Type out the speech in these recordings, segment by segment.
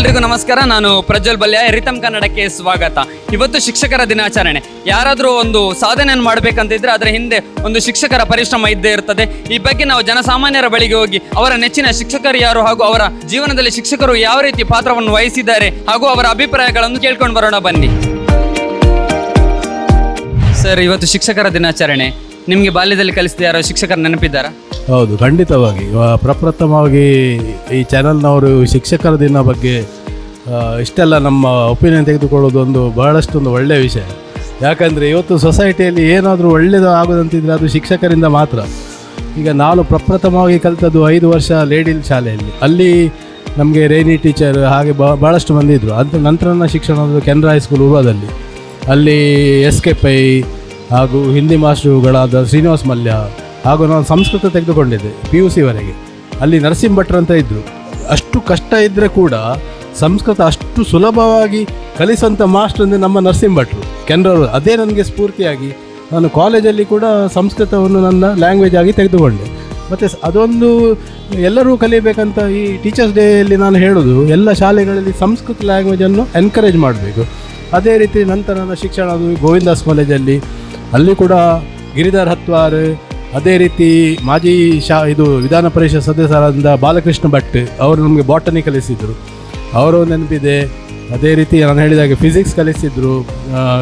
ಎಲ್ರಿಗೂ ನಮಸ್ಕಾರ. ನಾನು ಪ್ರಜ್ವಲ್ ಬಲ್ಯ ರಿತಮ್ ಕನ್ನಡಕ್ಕೆ ಸ್ವಾಗತ. ಇವತ್ತು ಶಿಕ್ಷಕರ ದಿನಾಚರಣೆ. ಯಾರಾದರೂ ಒಂದು ಸಾಧನೆಯನ್ನು ಮಾಡಬೇಕಂತಿದ್ರೆ ಅದರ ಹಿಂದೆ ಒಂದು ಶಿಕ್ಷಕರ ಪರಿಶ್ರಮ ಇದ್ದೇ ಇರ್ತದೆ. ಈ ಬಗ್ಗೆ ನಾವು ಜನಸಾಮಾನ್ಯರ ಬಳಿಗೆ ಹೋಗಿ ಅವರ ನೆಚ್ಚಿನ ಶಿಕ್ಷಕರು ಯಾರು ಹಾಗೂ ಅವರ ಜೀವನದಲ್ಲಿ ಶಿಕ್ಷಕರು ಯಾವ ರೀತಿ ಪಾತ್ರವನ್ನು ವಹಿಸಿದ್ದಾರೆ ಹಾಗೂ ಅವರ ಅಭಿಪ್ರಾಯಗಳನ್ನು ಕೇಳ್ಕೊಂಡು ಬರೋಣ ಬನ್ನಿ. ಸರ್, ಇವತ್ತು ಶಿಕ್ಷಕರ ದಿನಾಚರಣೆ. ನಿಮಗೆ ಬಾಲ್ಯದಲ್ಲಿ ಕಲಿಸಿದ ಯಾರೋ ಶಿಕ್ಷಕರು ನೆನಪಿದ್ದಾರಾ? ಹೌದು, ಖಂಡಿತವಾಗಿ. ಪ್ರಪ್ರಥಮವಾಗಿ ಈ ಚಾನಲ್ನವರು ಶಿಕ್ಷಕರ ದಿನ ಬಗ್ಗೆ ಇಷ್ಟೆಲ್ಲ ನಮ್ಮ ಒಪಿನಿಯನ್ ತೆಗೆದುಕೊಳ್ಳೋದು ಒಂದು ಬಹಳಷ್ಟು ಒಂದು ಒಳ್ಳೆಯ ವಿಷಯ. ಯಾಕಂದರೆ ಇವತ್ತು ಸೊಸೈಟಿಯಲ್ಲಿ ಏನಾದರೂ ಒಳ್ಳೆಯದು ಆಗೋದಂತಿದ್ರೆ ಅದು ಶಿಕ್ಷಕರಿಂದ ಮಾತ್ರ. ಈಗ ನಾನು ಪ್ರಪ್ರಥಮವಾಗಿ ಕಲಿತದ್ದು ಐದು ವರ್ಷ ಲೇಡಿಲ್ ಶಾಲೆಯಲ್ಲಿ. ಅಲ್ಲಿ ನಮಗೆ ರೇನಿ ಟೀಚರ್ ಹಾಗೆ ಬ ಭಾಳಷ್ಟು ಮಂದಿ ಇದ್ದರು ಅದು ನಂತರ ನನ್ನ ಶಿಕ್ಷಣ ಕೆನರಾ ಹೈಸ್ಕೂಲ್ ಉರ್ವದಲ್ಲಿ ಅಲ್ಲಿ ಎಸ್ ಕೆ ಪೈ ಹಾಗೂ ಹಿಂದಿ ಮಾಸ್ಟರುಗಳಾದ ಶ್ರೀನಿವಾಸ್ ಮಲ್ಯ ಹಾಗೂ ನಾನು ಸಂಸ್ಕೃತ ತೆಗೆದುಕೊಂಡಿದ್ದೆ ಪಿ ಯು ಸಿವರೆಗೆ ಅಲ್ಲಿ ನರಸಿಂಹ ಭಟ್ರು ಅಂತ ಇದ್ದರು ಅಷ್ಟು ಕಷ್ಟ ಇದ್ದರೆ ಕೂಡ ಸಂಸ್ಕೃತ ಅಷ್ಟು ಸುಲಭವಾಗಿ ಕಲಿಸುವಂಥ ಮಾಸ್ಟರ್ ಅಂದರೆ ನಮ್ಮ ನರಸಿಂಹ ಭಟ್ರು. ಕೆನರವರು. ಅದೇ ನನಗೆ ಸ್ಫೂರ್ತಿಯಾಗಿ ನಾನು ಕಾಲೇಜಲ್ಲಿ ಕೂಡ ಸಂಸ್ಕೃತವನ್ನು ನನ್ನ ಲ್ಯಾಂಗ್ವೇಜ್ ಆಗಿ ತೆಗೆದುಕೊಂಡೆ. ಮತ್ತು ಅದೊಂದು ಎಲ್ಲರೂ ಕಲಿಬೇಕಂತ ಈ ಟೀಚರ್ಸ್ ಡೇಯಲ್ಲಿ ನಾನು ಹೇಳೋದು, ಎಲ್ಲ ಶಾಲೆಗಳಲ್ಲಿ ಸಂಸ್ಕೃತ ಲ್ಯಾಂಗ್ವೇಜನ್ನು ಎನ್ಕರೇಜ್ ಮಾಡಬೇಕು. ಅದೇ ರೀತಿ ನಂತರ ನನ್ನ ಶಿಕ್ಷಣ ಅದು ಗೋವಿಂದಾಸ್ ಕಾಲೇಜಲ್ಲಿ ಅಲ್ಲಿ ಕೂಡ ಗಿರಿಧರ್ ಹತ್ವಾರ್ ಅದೇ ರೀತಿ ಮಾಜಿ ಶಾ ಇದು ವಿಧಾನ ಪರಿಷತ್ ಸದಸ್ಯರಾದ ಬಾಲಕೃಷ್ಣ ಭಟ್, ಅವರು ನಮಗೆ ಬಾಟನಿ ಕಲಿಸಿದರು. ಅವರು ನೆನಪಿದೆ, ಅದೇ ರೀತಿ ನಾನು ಹೇಳಿದಾಗೆ ಫಿಸಿಕ್ಸ್ ಕಲಿಸಿದ್ರು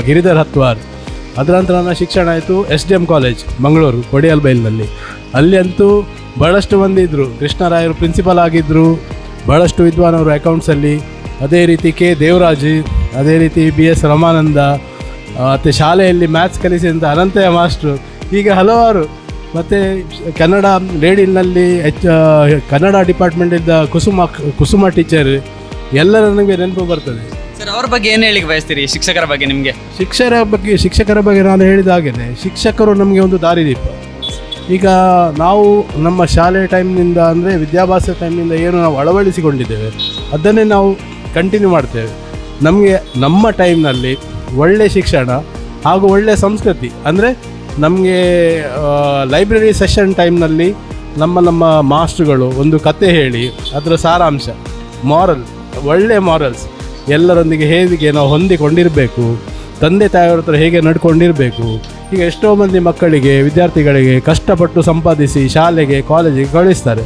ಗಿರಿಧರ್ ಹತ್ವಾರ್. ಅದರ ನಂತರ ನನ್ನ ಶಿಕ್ಷಣ ಆಯಿತು S D M college Mangaluru ಕೊಡಿಯಲ್ಬೈಲ್ನಲ್ಲಿ ಅಲ್ಲಿ ಅಂತೂ ಭಾಳಷ್ಟು ಮಂದಿ ಇದ್ದರು ಕೃಷ್ಣರಾಯರು ಪ್ರಿನ್ಸಿಪಲ್ ಆಗಿದ್ದರು ಭಾಳಷ್ಟು ವಿದ್ವಾನವರು ಅಕೌಂಟ್ಸಲ್ಲಿ ಅದೇ ರೀತಿ ಕೆ ದೇವರಾಜ್, ಅದೇ ರೀತಿ ಬಿ ಎಸ್ ರಮಾನಂದ ಮತ್ತು ಶಾಲೆಯಲ್ಲಿ ಮ್ಯಾಥ್ಸ್ ಕಲಿಸಿದಂಥ ಅನಂತಯ್ಯ ಮಾಸ್ಟ್ರು. ಹೀಗೆ ಹಲವಾರು ಮತ್ತು ಕನ್ನಡ ಲೇಡಿನಲ್ಲಿ ಹೆಚ್ಚ ಕನ್ನಡ ಡಿಪಾರ್ಟ್ಮೆಂಟಿಂದ ಕುಸುಮ ಕುಸುಮ ಟೀಚರ್ ಎಲ್ಲರ ನನಗೆ ನೆನಪು ಬರ್ತದೆ. ಸರ್ ಅವ್ರ ಬಗ್ಗೆ ಏನು ಹೇಳಿಕ್ಕೆ ಬಯಸ್ತೀರಿ ಶಿಕ್ಷಕರ ಬಗ್ಗೆ ನಿಮಗೆ? ಶಿಕ್ಷಕರ ಬಗ್ಗೆ ಶಿಕ್ಷಕರ ಬಗ್ಗೆ ನಾನು ಹೇಳಿದ ಹಾಗೆಯೇ ಶಿಕ್ಷಕರು ನಮಗೆ ಒಂದು ದಾರಿದೀಪ ಈಗ ನಾವು ನಮ್ಮ ಶಾಲೆ ಟೈಮ್ನಿಂದ ಅಂದರೆ ವಿದ್ಯಾಭ್ಯಾಸ ಟೈಮ್ನಿಂದ ಏನು ನಾವು ಅಳವಡಿಸಿಕೊಂಡಿದ್ದೇವೆ ಅದನ್ನೇ ನಾವು ಕಂಟಿನ್ಯೂ ಮಾಡ್ತೇವೆ. ನಮಗೆ ನಮ್ಮ ಟೈಮ್ನಲ್ಲಿ ಒಳ್ಳೆಯ ಶಿಕ್ಷಣ ಹಾಗೂ ಒಳ್ಳೆಯ ಸಂಸ್ಕೃತಿ ಅಂದರೆ ನಮಗೆ ಲೈಬ್ರರಿ ಸೆಷನ್ ಟೈಮ್ನಲ್ಲಿ ನಮ್ಮ ನಮ್ಮ ಮಾಸ್ಟ್ರುಗಳು ಒಂದು ಕತೆ ಹೇಳಿ, ಅದರ ಸಾರಾಂಶ ಮಾರಲ್ ಒಳ್ಳೆ ಮಾರಲ್ಸ್ ಎಲ್ಲರೊಂದಿಗೆ ಹೇಗೆ ನಾವು ಹೊಂದಿಕೊಂಡಿರಬೇಕು, ತಂದೆ, ತಾಯಿಯವ್ರ ಹತ್ರ ಹೇಗೆ ನಡ್ಕೊಂಡಿರಬೇಕು ಈಗ ಎಷ್ಟೋ ಮಂದಿ ಮಕ್ಕಳಿಗೆ, ವಿದ್ಯಾರ್ಥಿಗಳಿಗೆ ಕಷ್ಟಪಟ್ಟು ಸಂಪಾದಿಸಿ ಶಾಲೆಗೆ ಕಾಲೇಜಿಗೆ ಕಳಿಸ್ತಾರೆ.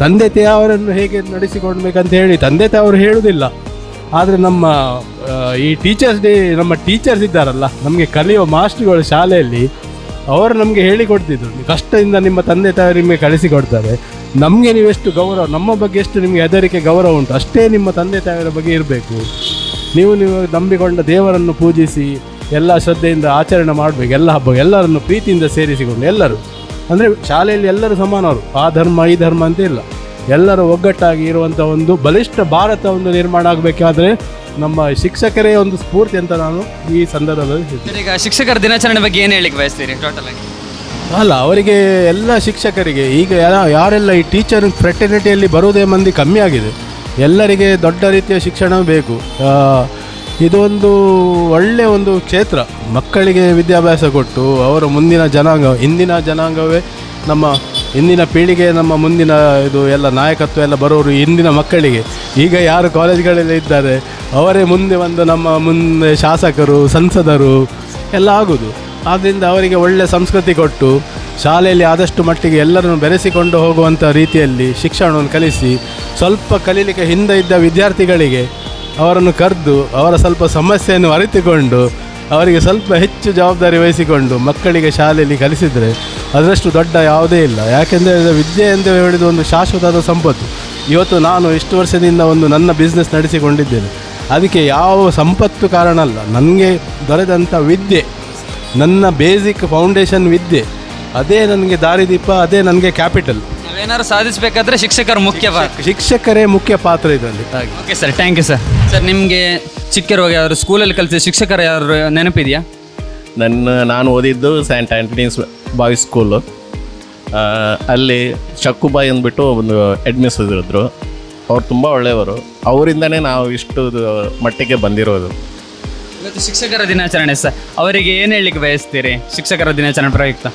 ತಂದೆ, ತಾಯಿಯವರನ್ನು ಹೇಗೆ ನಡೆಸಿಕೊಡ್ಬೇಕಂತ ಹೇಳಿ ತಂದೆ ತಾಯವರು ಹೇಳುವುದಿಲ್ಲ ಆದರೆ ನಮ್ಮ ಈ ಟೀಚರ್ಸ್ ಡೇ ನಮ್ಮ ಟೀಚರ್ಸ್ ಇದ್ದಾರಲ್ಲ, ನಮಗೆ ಕಲಿಯೋ ಮಾಸ್ಟ್ರುಗಳು ಶಾಲೆಯಲ್ಲಿ ಅವರು ನಮಗೆ ಹೇಳಿಕೊಡ್ತಿದ್ರು ಕಷ್ಟದಿಂದ ನಿಮ್ಮ ತಂದೆ ತಾಯಿ ನಿಮಗೆ ಕಳಿಸಿಕೊಡ್ತಾರೆ ನಮಗೆ ನೀವೆಷ್ಟು ಗೌರವ, ನಮ್ಮ ಬಗ್ಗೆ ಎಷ್ಟು ನಿಮಗೆ ಹೆದರಿಕೆ, ಗೌರವ ಉಂಟು, ಅಷ್ಟೇ ನಿಮ್ಮ ತಂದೆ ತಾಯಿಯರ ಬಗ್ಗೆ ಇರಬೇಕು. ನೀವು ನೀವು ನಂಬಿಕೊಂಡ ದೇವರನ್ನು ಪೂಜಿಸಿ, ಎಲ್ಲ ಶ್ರದ್ಧೆಯಿಂದ ಆಚರಣೆ ಮಾಡಬೇಕು, ಎಲ್ಲ ಹಬ್ಬ, ಎಲ್ಲರನ್ನು ಪ್ರೀತಿಯಿಂದ ಸೇರಿಸಿಕೊಂಡು ಎಲ್ಲರೂ. ಅಂದರೆ ಶಾಲೆಯಲ್ಲಿ ಎಲ್ಲರೂ ಸಮಾನವರು ಆ ಧರ್ಮ, ಈ ಧರ್ಮ ಅಂತ ಇಲ್ಲ. ಎಲ್ಲರೂ ಒಗ್ಗಟ್ಟಾಗಿ ಇರುವಂಥ ಒಂದು ಬಲಿಷ್ಠ ಭಾರತ ಒಂದು ನಿರ್ಮಾಣ ಆಗಬೇಕಾದ್ರೆ ನಮ್ಮ ಶಿಕ್ಷಕರೇ ಒಂದು ಸ್ಫೂರ್ತಿ ಅಂತ ನಾನು ಈ ಸಂದರ್ಭದಲ್ಲಿ ಹೇಳ್ತೀನಿ. ಸರ್ ಈಗ ಶಿಕ್ಷಕರ ದಿನಾಚರಣೆ ಬಗ್ಗೆ ಏನು ಹೇಳಿಕ್ಕೆ ಬಯಸ್ತೀರಿ ಟೋಟಲ್ ಆಗಿ? ಅಲ್ಲ ಅವರಿಗೆ ಎಲ್ಲ ಶಿಕ್ಷಕರಿಗೆ ಈಗ ಯಾ- ಯಾರೆಲ್ಲ ಈ ಟೀಚರ್ ಫ್ರೆಟರ್ನಿಟಿಯಲ್ಲಿ ಬರುವುದೇ ಮಂದಿ ಕಮ್ಮಿ ಆಗಿದೆ. ಎಲ್ಲರಿಗೆ ದೊಡ್ಡ ರೀತಿಯ ಶಿಕ್ಷಣ ಬೇಕು. ಆ, ಇದೊಂದು ಒಳ್ಳೆಯ ಒಂದು ಕ್ಷೇತ್ರ. ಮಕ್ಕಳಿಗೆ ವಿದ್ಯಾಭ್ಯಾಸ ಕೊಟ್ಟು ಅವರ ಮುಂದಿನ ಜನಾಂಗ ಇಂದಿನ ಜನಾಂಗವೇ ನಮ್ಮ ಇಂದಿನ ಪೀಳಿಗೆ, ನಮ್ಮ ಮುಂದಿನ ಇದು ಎಲ್ಲ ನಾಯಕತ್ವ ಎಲ್ಲ ಬರೋರು ಇಂದಿನ ಮಕ್ಕಳಿಗೆ. ಈಗ ಯಾರು ಕಾಲೇಜ್ಗಳಲ್ಲಿ ಇದ್ದಾರೆ, ಅವರೇ ಮುಂದೆ ಒಂದು ನಮ್ಮ ಮುಂದೆ ಶಾಸಕರು, ಸಂಸದರು ಎಲ್ಲ ಆಗೋದು. ಆದ್ದರಿಂದ ಅವರಿಗೆ ಒಳ್ಳೆಯ ಸಂಸ್ಕೃತಿ ಕೊಟ್ಟು, ಶಾಲೆಯಲ್ಲಿ ಆದಷ್ಟು ಮಟ್ಟಿಗೆ ಎಲ್ಲರನ್ನು ಬೆರೆಸಿಕೊಂಡು ಹೋಗುವಂಥ ರೀತಿಯಲ್ಲಿ ಶಿಕ್ಷಣವನ್ನು ಕಲಿಸಿ, ಸ್ವಲ್ಪ ಕಲೀಲಿಕ್ಕೆ ಹಿಂದೆ ಇದ್ದ ವಿದ್ಯಾರ್ಥಿಗಳಿಗೆ ಅವರನ್ನು ಕರೆದು ಅವರ ಸ್ವಲ್ಪ ಸಮಸ್ಯೆಯನ್ನು ಅರಿತುಕೊಂಡು ಅವರಿಗೆ ಸ್ವಲ್ಪ ಹೆಚ್ಚು ಜವಾಬ್ದಾರಿ ವಹಿಸಿಕೊಂಡು ಮಕ್ಕಳಿಗೆ ಶಾಲೆಯಲ್ಲಿ ಕಲಿಸಿದರೆ ಅದರಷ್ಟು ದೊಡ್ಡ ಯಾವುದೇ ಇಲ್ಲ. ಯಾಕೆಂದರೆ ವಿದ್ಯೆ ಎಂದು ಹೇಳಿದ ಒಂದು ಶಾಶ್ವತದ ಸಂಪತ್ತು. ಇವತ್ತು ನಾನು ಇಷ್ಟು ವರ್ಷದಿಂದ ಒಂದು ನನ್ನ ಬಿಸ್ನೆಸ್ ನಡೆಸಿಕೊಂಡಿದ್ದೇನೆ. ಅದಕ್ಕೆ ಯಾವ ಸಂಪತ್ತು ಕಾರಣ ಅಲ್ಲ. ನನಗೆ ದೊರೆದಂಥ ವಿದ್ಯೆ, ನನ್ನ ಬೇಸಿಕ್ ಫೌಂಡೇಶನ್ ವಿದ್ಯೆ. ಅದೇ ನನಗೆ ದಾರಿದೀಪ, ಅದೇ ನನಗೆ ಕ್ಯಾಪಿಟಲ್ ನಾವೇನಾದ್ರು ಸಾಧಿಸಬೇಕಾದ್ರೆ ಶಿಕ್ಷಕರು ಮುಖ್ಯ ಶಿಕ್ಷಕರೇ ಮುಖ್ಯ ಪಾತ್ರ ಇದರಲ್ಲಿ. ಹಾಗೆ. Okay sir thank you sir sir ನಿಮಗೆ ಚಿಕ್ಕಿರುವಾಗ ಯಾರು ಸ್ಕೂಲಲ್ಲಿ ಕಲಿತ ಶಿಕ್ಷಕರ ಯಾರು ನೆನಪಿದೆಯಾ? ನನ್ನ ನಾನು ಓದಿದ್ದು ಸೈಂಟ್ ಆಂಟನೀಸ್ ಬಾಯ್ಸ್ ಸ್ಕೂಲು ಅಲ್ಲಿ ಶಕ್ಕುಬಾಯಿ ಅಂದ್ಬಿಟ್ಟು ಒಂದು ಅಡ್ಮಿನಿಸ್ಟ್ರೇಟರ್ ಇದ್ರು. ಅವ್ರು ತುಂಬ ಒಳ್ಳೆಯವರು. ಅವರಿಂದನೇ ನಾವು ಇಷ್ಟು ಮಟ್ಟಿಗೆ ಬಂದಿರೋದು. ಇವತ್ತು ಶಿಕ್ಷಕರ ದಿನಾಚರಣೆ ಸರ್ ಅವರಿಗೆ ಏನು ಹೇಳಲಿಕ್ಕೆ ಬಯಸ್ತೀರಿ? ಶಿಕ್ಷಕರ ದಿನಾಚರಣೆ ಪ್ರಯುಕ್ತ.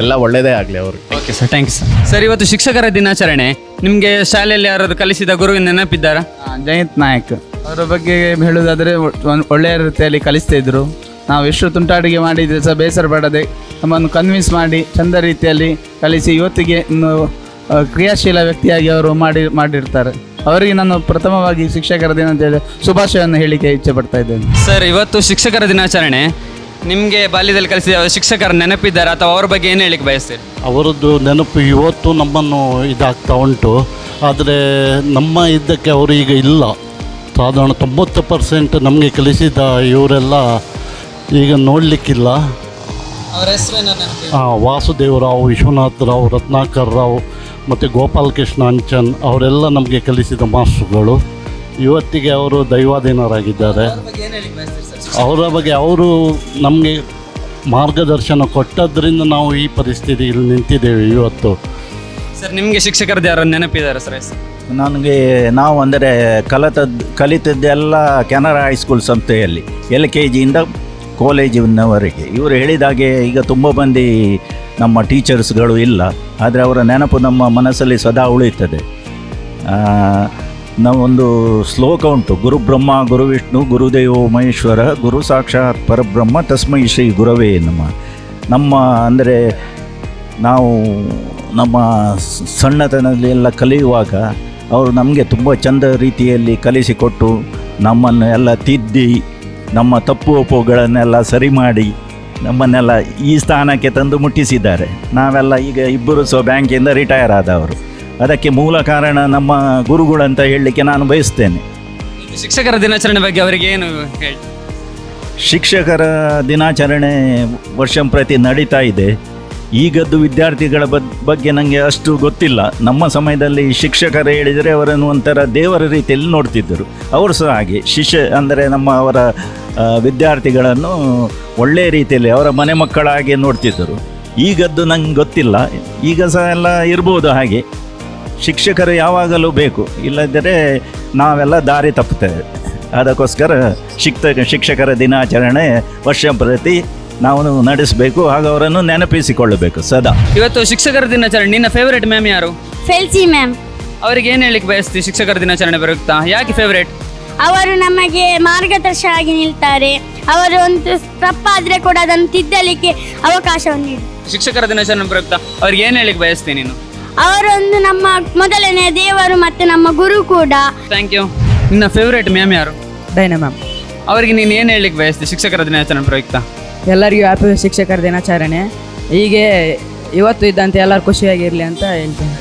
ಎಲ್ಲ ಒಳ್ಳೇದೇ ಆಗಲಿ ಅವರು okay sir thank you sir sir ಇವತ್ತು ಶಿಕ್ಷಕರ ದಿನಾಚರಣೆ. ನಿಮಗೆ ಶಾಲೆಯಲ್ಲಿ ಯಾರಾದ್ರು ಕಲಿಸಿದ ಗುರುವಿನ ನೆನಪಿದ್ದಾರಾ? ಜಯಂತ್ ನಾಯಕ್. ಅವರ ಬಗ್ಗೆ ಹೇಳುವುದಾದರೆ ಒ- ಒಳ್ಳೆಯ ರೀತಿಯಲ್ಲಿ ಕಲಿಸ್ತಾ ಇದ್ರು. ನಾವು ಎಷ್ಟು ತುಂಟಾಟಿಗೆ ಮಾಡಿದರೆ ಸಹ ಬೇಸರ ಪಡದೆ ನಮ್ಮನ್ನು ಕನ್ವಿನ್ಸ್ ಮಾಡಿ ಚಂದ ರೀತಿಯಲ್ಲಿ ಕಲಿಸಿ ಇವತ್ತಿಗೆ ಇನ್ನು ಆ, ಕ್ರಿಯಾಶೀಲ ವ್ಯಕ್ತಿಯಾಗಿ ಅವರು ಮಾಡಿ ಮಾಡಿರ್ತಾರೆ. ಅವರಿಗೆ ನಾನು ಪ್ರಥಮವಾಗಿ ಶಿಕ್ಷಕರ ದಿನ ಅಂತೇಳಿ ಶುಭಾಶಯವನ್ನು ಹೇಳಿಕೆ ಇಚ್ಛೆ ಪಡ್ತಾ ಇದ್ದೇನೆ. ಸರ್ ಇವತ್ತು ಶಿಕ್ಷಕರ ದಿನಾಚರಣೆ. ನಿಮಗೆ ಬಾಲ್ಯದಲ್ಲಿ ಕಲಿಸಿದ ಶಿಕ್ಷಕರ ನೆನಪಿದ್ದಾರೆ? ಅಥವಾ ಅವರ ಬಗ್ಗೆ ಏನು ಹೇಳಿಕ್ಕೆ ಬಯಸ್ತೀರಿ? ಅವರದ್ದು ನೆನಪು ಇವತ್ತು ನಮ್ಮನ್ನು ಇದಾಗ್ತಾ ಉಂಟು. ಆದರೆ ನಮ್ಮ ಇದ್ದಕ್ಕೆ ಅವರು ಈಗ ಇಲ್ಲ. ಸಾಧಾರಣ ತೊಂಬತ್ತು ಪರ್ಸೆಂಟ್ ನಮಗೆ ಕಲಿಸಿದ ಇವರೆಲ್ಲ ಈಗ ನೋಡಲಿಕ್ಕಿಲ್ಲ. ಹಾಂ ಹೆಸರು ವಾಸುದೇವರಾವ್ ವಿಶ್ವನಾಥ್ ರಾವ್ ರತ್ನಾಕರ್ ರಾವ್ ಮತ್ತು ಗೋಪಾಲಕೃಷ್ಣ ಅಂಚನ್ ಅವರೆಲ್ಲ ನಮಗೆ ಕಲಿಸಿದ ಮಾಸ್ಟ್ರುಗಳು. ಇವತ್ತಿಗೆ ಅವರು ದೈವಾಧೀನರಾಗಿದ್ದಾರೆ. ಅವರ ಬಗ್ಗೆ ಅವರು ನಮಗೆ ಮಾರ್ಗದರ್ಶನ ಕೊಟ್ಟದ್ರಿಂದ ನಾವು ಈ ಪರಿಸ್ಥಿತಿಯಲ್ಲಿ ನಿಂತಿದ್ದೇವೆ ಇವತ್ತು. ಸರ್ ನಿಮಗೆ ಶಿಕ್ಷಕರದ್ದು ಯಾರು ನೆನಪಿದ್ದಾರೆ ಸರ್? ನನಗೆ ನಾವು ಅಂದರೆ ಕಲಿತದ್ದು ಕಲಿತದ್ದೆಲ್ಲ ಕೆನರಾ ಹೈಸ್ಕೂಲ್ ಸಂಸ್ಥೆಯಲ್ಲಿ ಎಲ್ ಕೆ ಜಿಯಿಂದ ಕಾಲೇಜಿನವರೆಗೆ ಇವರು ಹೇಳಿದಾಗೆ ಈಗ ತುಂಬ ಮಂದಿ ನಮ್ಮ ಟೀಚರ್ಸ್ಗಳು ಇಲ್ಲ ಆದರೆ ಅವರ ನೆನಪು ನಮ್ಮ ಮನಸ್ಸಲ್ಲಿ ಸದಾ ಉಳಿಯುತ್ತದೆ. ಆ, ನಾವೊಂದು ಶ್ಲೋಕ ಉಂಟು. ಗುರುಬ್ರಹ್ಮ ಗುರು ವಿಷ್ಣು ಗುರುದೇವೋ ಮಹೇಶ್ವರ, ಗುರು ಸಾಕ್ಷಾತ್ ಪರಬ್ರಹ್ಮ, ತಸ್ಮೈ ಶ್ರೀ ಗುರವೇ ನಮ್ಮ ನಮ್ಮ ಅಂದರೆ ನಾವು ನಮ್ಮ ಸಣ್ಣತನದಲ್ಲಿ ಎಲ್ಲ ಕಲಿಯುವಾಗ ಅವರು ನಮಗೆ ತುಂಬ ಚಂದ ರೀತಿಯಲ್ಲಿ ಕಲಿಸಿಕೊಟ್ಟು ನಮ್ಮನ್ನು ಎಲ್ಲ ತಿದ್ದಿ, ನಮ್ಮ ತಪ್ಪು ಒಪ್ಪುಗಳನ್ನೆಲ್ಲ ಸರಿ ಮಾಡಿ ನಮ್ಮನ್ನೆಲ್ಲ ಈ ಸ್ಥಾನಕ್ಕೆ ತಂದು ಮುಟ್ಟಿಸಿದ್ದಾರೆ. ನಾವೆಲ್ಲ ಈಗ ಇಬ್ಬರು ಸಹ ಬ್ಯಾಂಕಿಂದ ರಿಟೈರ್ ಆದವರು. ಅದಕ್ಕೆ ಮೂಲ ಕಾರಣ ನಮ್ಮ ಗುರುಗಳು ಅಂತ ಹೇಳಲಿಕ್ಕೆ ನಾನು ಬಯಸ್ತೇನೆ. ಶಿಕ್ಷಕರ ದಿನಾಚರಣೆ ಬಗ್ಗೆ ಅವರಿಗೆ ಏನು ಹೇಳಿ? ಶಿಕ್ಷಕರ ದಿನಾಚರಣೆ ವರ್ಷಂಪ್ರತಿ ನಡೀತಾ ಇದೆ. ಈಗದ್ದು ವಿದ್ಯಾರ್ಥಿಗಳ ಬಗ್ಗೆ ನನಗೆ ಅಷ್ಟು ಗೊತ್ತಿಲ್ಲ. ನಮ್ಮ ಸಮಯದಲ್ಲಿ ಶಿಕ್ಷಕರು ಹೇಳಿದರೆ ಅವರನ್ನು ಒಂಥರ ದೇವರ ರೀತಿಯಲ್ಲಿ ನೋಡ್ತಿದ್ದರು. ಅವರು ಸಹ ಹಾಗೆ. ಶಿಷ್ಯ ಅಂದರೆ ನಮ್ಮ ಅವರ ವಿದ್ಯಾರ್ಥಿಗಳನ್ನು ಒಳ್ಳೆಯ ರೀತಿಯಲ್ಲಿ ಅವರ ಮನೆ ಮಕ್ಕಳಾಗೆ ನೋಡ್ತಿದ್ದರು. ಈಗದ್ದು ನಂಗೆ ಗೊತ್ತಿಲ್ಲ. ಈಗ ಸಹ ಎಲ್ಲ ಇರ್ಬೋದು ಹಾಗೆ. ಶಿಕ್ಷಕರು ಯಾವಾಗಲೂ ಬೇಕು. ಇಲ್ಲದಿದ್ದರೆ ನಾವೆಲ್ಲ ದಾರಿ ತಪ್ಪುತ್ತೇವೆ. ಅದಕ್ಕೋಸ್ಕರ ಶಿಕ್ಷಕ ಶಿಕ್ಷಕರ ದಿನಾಚರಣೆ ವರ್ಷ ಪ್ರತಿ ನಾವು ನಡೆಸಬೇಕು. ಹಾಗೂ ಅವರನ್ನು ನೆನಪಿಸಿಕೊಳ್ಳಬೇಕು ಸದಾ. ಇವತ್ತು ಶಿಕ್ಷಕರ ದಿನಾಚರಣೆ. ನಿನ್ನ ಫೇವರೇಟ್ ಮ್ಯಾಮ್ ಯಾರು? ಫೆಲ್ಸಿ ಮ್ಯಾಮ್ ಅವರಿಗೆ ಏನು ಹೇಳಿಕ್ ಬಯಸ್ತಿ ಶಿಕ್ಷಕರ ದಿನಾಚರಣೆ ಬರುತ್ತಾ? ಯಾಕೆ ಫೇವರೇಟ್ ಅವರು ನಮಗೆ ಮಾರ್ಗದರ್ಶನ ಆಗಿ ನಿಲ್ತಾರೆ. ಅವರು ಒಂದು ತಪ್ಪಾದ್ರೆ ಕೂಡ ಅದನ್ನು ತಿದ್ದಲಿಕ್ಕೆ ಅವಕಾಶವನ್ನು ನೀಡಿ ಶಿಕ್ಷಕರ ದಿನಾಚರಣೆ ಬರುತ್ತಾ? ಅವ್ರಿಗೆ ಏನು ಹೇಳಿಕ್ ಬಯಸ್ತೀನಿ ನೀನು? ಅವರೊಂದು ನಮ್ಮ ಮೊದಲನೇ ದೇವರು ಮತ್ತೆ ನಮ್ಮ ಗುರು ಕೂಡ. ಥ್ಯಾಂಕ್ ಯು ನಿನ್ನ ಫೇವರೇಟ್ ಮ್ಯಾಮ್ ಯಾರು? ಡೈನ ಮ್ಯಾಮ್ ಅವರಿಗೆ ನೀನು ಏನು ಹೇಳಲಿಕ್ಕೆ ಬಯಸ್ತಿ? ಶಿಕ್ಷಕರ ದಿನಾಚರಣೆ ಪ್ರಯುಕ್ತ. ಎಲ್ಲರಿಗೂ ಹ್ಯಾಪಿ ಶಿಕ್ಷಕರ ದಿನಾಚರಣೆ. ಹೀಗೆ ಇವತ್ತು ಇದ್ದಂತೆ ಎಲ್ಲರೂ ಖುಷಿಯಾಗಿರಲಿ ಅಂತ ಹೇಳ್ತೇನೆ.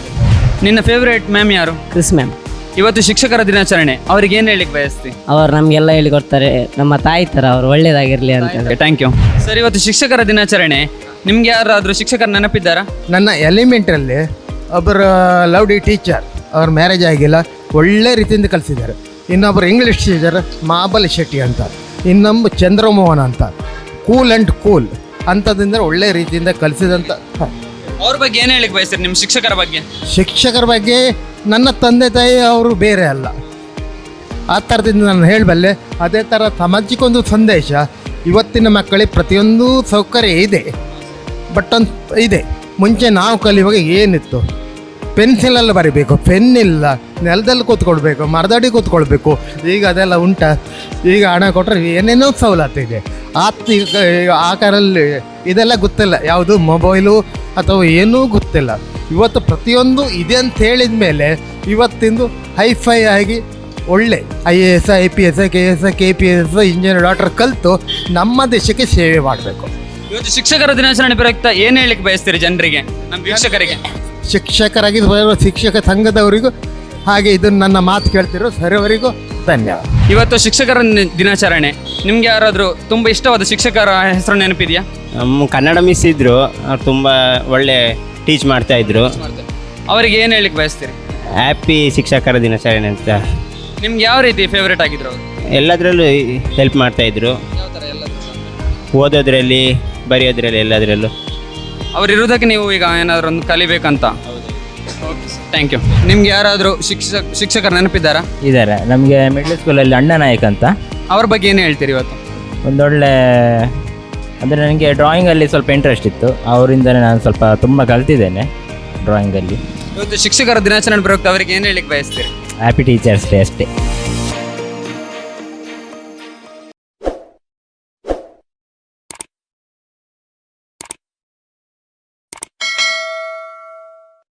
ನಿನ್ನ ಫೇವ್ರೇಟ್ ಮ್ಯಾಮ್ ಯಾರು? ಕ್ರಿಸ್ ಮ್ಯಾಮ್ ಇವತ್ತು ಶಿಕ್ಷಕರ ದಿನಾಚರಣೆ. ಅವ್ರಿಗೆ ಏನು ಹೇಳಿಕ್ಕೆ ಬಯಸ್ತಿ? ಅವರು ನಮಗೆಲ್ಲ ಹೇಳಿಕೊಡ್ತಾರೆ ನಮ್ಮ ತಾಯಿ ಥರ ಅವರು ಒಳ್ಳೇದಾಗಿರಲಿ ಅಂತ. ಥ್ಯಾಂಕ್ ಯು ಸರ್ ಇವತ್ತು ಶಿಕ್ಷಕರ ದಿನಾಚರಣೆ. ನಿಮ್ಗೆ ಯಾರಾದರೂ ಶಿಕ್ಷಕರ ನೆನಪಿದ್ದಾರಾ? ನನ್ನ ಎಲಿಮೆಂಟ್ರಲ್ಲಿ ಒಬ್ಬರು ಲವ್ಡಿ ಟೀಚರ್ ಅವ್ರ ಮ್ಯಾರೇಜ್ ಆಗಿಲ್ಲ ಒಳ್ಳೆ ರೀತಿಯಿಂದ ಕಲಿಸಿದ್ದಾರೆ. ಇನ್ನೊಬ್ಬರು ಇಂಗ್ಲೀಷ್ ಟೀಚರ್ ಮಾಬಲ್ ಶೆಟ್ಟಿ ಅಂತ ಇನ್ನೊಬ್ಬ ಚಂದ್ರಮೋಹನ್ ಅಂತ ಕೂಲ್ ಆ್ಯಂಡ್ ಕೂಲ್ ಅಂಥದ್ದಿಂದ ಒಳ್ಳೆ ರೀತಿಯಿಂದ ಕಲಿಸಿದಂಥ ಅವ್ರ ಬಗ್ಗೆ ಏನು ಹೇಳಿಕ್ ಬಯಸ್ತೀರಿ ನಿಮ್ಮ ಶಿಕ್ಷಕರ ಬಗ್ಗೆ? ಶಿಕ್ಷಕರ ಬಗ್ಗೆ ನನ್ನ ತಂದೆ ತಾಯಿ ಅವರು ಬೇರೆ ಅಲ್ಲ. ಆ ಥರದಿಂದ ನಾನು ಹೇಳಬಲ್ಲೆ ಅದೇ ಥರ ಸಮಾಜಕ್ಕೊಂದು ಸಂದೇಶ ಇವತ್ತಿನ ಮಕ್ಕಳಿಗೆ ಪ್ರತಿಯೊಂದು ಸೌಕರ್ಯ ಇದೆ. ಬಟ್ ಒಂದು ಇದೆ. ಮುಂಚೆ ನಾವು ಕಲಿಯುವಾಗ ಏನಿತ್ತು? ಪೆನ್ಸಿಲಲ್ಲಿ ಬರಿಬೇಕು ಪೆನ್ ಇಲ್ಲ ನೆಲದಲ್ಲಿ ಕೂತ್ಕೊಳ್ಬೇಕು ಮರದಡಿ ಕೂತ್ಕೊಳ್ಬೇಕು. ಈಗ ಅದೆಲ್ಲ ಉಂಟ? ಈಗ ಹಣ ಕೊಟ್ಟರೆ ಏನೇನೋ ಸವಲತ್ತಿದೆ ಆತ್ ಈಗ ಆ ಕಾರಲ್ಲಿ ಇದೆಲ್ಲ ಗೊತ್ತಿಲ್ಲ. ಯಾವುದು? ಮೊಬೈಲು ಅಥವಾ ಏನೂ ಗೊತ್ತಿಲ್ಲ. ಇವತ್ತು ಪ್ರತಿಯೊಂದು ಇದೆ ಅಂತ ಹೇಳಿದ ಮೇಲೆ ಇವತ್ತಿಂದು ಹೈಫೈ ಆಗಿ ಒಳ್ಳೆ I A S I P S K S K P S engineer doctor ಕಲಿತು ನಮ್ಮ ದೇಶಕ್ಕೆ ಸೇವೆ ಮಾಡಬೇಕು. ಇವತ್ತು ಶಿಕ್ಷಕರ ದಿನಾಚರಣೆ ಪ್ರಯುಕ್ತ ಏನು ಹೇಳಿಕ್ಕೆ ಬಯಸ್ತೀರಿ ಜನರಿಗೆ ನಮ್ಮ ವೀಕ್ಷಕರಿಗೆ? ಶಿಕ್ಷಕರಾಗಿ ಬರುವ ಶಿಕ್ಷಕ ಸಂಘದವರಿಗೂ ಹಾಗೆ ಇದನ್ನು ನನ್ನ ಮಾತು ಕೇಳ್ತಿರೋ ಸರಿಯವರಿಗೂ ಧನ್ಯವಾದ. ಇವತ್ತು ಶಿಕ್ಷಕರ ನಿ- ದಿನಾಚರಣೆ. ನಿಮ್ಗೆ ಯಾರಾದರೂ ತುಂಬ ಇಷ್ಟವಾದ ಶಿಕ್ಷಕರ ಹೆಸರು ನೆನಪಿದೆಯಾ? ನಮ್ಮ ಕನ್ನಡ ಮಿಸ್ ಇದ್ದರು ಅವ್ರು ತುಂಬ ಒಳ್ಳೆ ಟೀಚ್ ಮಾಡ್ತಾ ಇದ್ರು. ಅವರಿಗೆ ಏನು ಹೇಳಿಕ್ ಬಯಸ್ತೀರಿ? ಹ್ಯಾಪಿ ಶಿಕ್ಷಕರ ದಿನಾಚರಣೆ ಅಂತ. ನಿಮ್ಗೆ ಯಾವ ರೀತಿ ಫೇವ್ರೇಟ್ ಆಗಿದ್ರು ಅವರು? ಎಲ್ಲದರಲ್ಲೂ ಹೆಲ್ಪ್ ಮಾಡ್ತಾ ಇದ್ರು. ಓದೋದ್ರಲ್ಲಿ ಬರೆಯೋದ್ರಲ್ಲಿ ಎಲ್ಲದರಲ್ಲೂ. ಅವ್ರು ಇರೋದಕ್ಕೆ ನೀವು ಈಗ ಏನಾದರೂ ಒಂದು ಕಲಿಬೇಕಂತ. ಥ್ಯಾಂಕ್ ಯು ನಿಮ್ಗೆ ಯಾರಾದರೂ ಶಿಕ್ಷಕ ಶಿಕ್ಷಕರು ನೆನಪಿದ್ದಾರಾ? ಇದ್ದಾರೆ ನಮಗೆ ಮಿಡ್ಲ್ ಸ್ಕೂಲಲ್ಲಿ ಅಣ್ಣ ನಾಯಕ್ ಅಂತ. ಅವ್ರ ಬಗ್ಗೆ ಏನು ಹೇಳ್ತೀರಿ ಇವತ್ತು? ಒಂದೊಳ್ಳೆ ಅಂದರೆ ನನಗೆ ಡ್ರಾಯಿಂಗಲ್ಲಿ ಸ್ವಲ್ಪ ಇಂಟ್ರೆಸ್ಟ್ ಇತ್ತು. ಅವರಿಂದನೇ ನಾನು ಸ್ವಲ್ಪ ತುಂಬ ಕಲ್ತಿದ್ದೇನೆ ಡ್ರಾಯಿಂಗಲ್ಲಿ ಇವತ್ತು ಶಿಕ್ಷಕರ ದಿನಾಚರಣೆ ಪ್ರಯುಕ್ತ ಅವರಿಗೆ ಏನು ಹೇಳಿಕ್ಕೆ ಬಯಸ್ತೀರಿ? ಹ್ಯಾಪಿ ಟೀಚರ್ಸ್ ಡೇ ಅಷ್ಟೇ.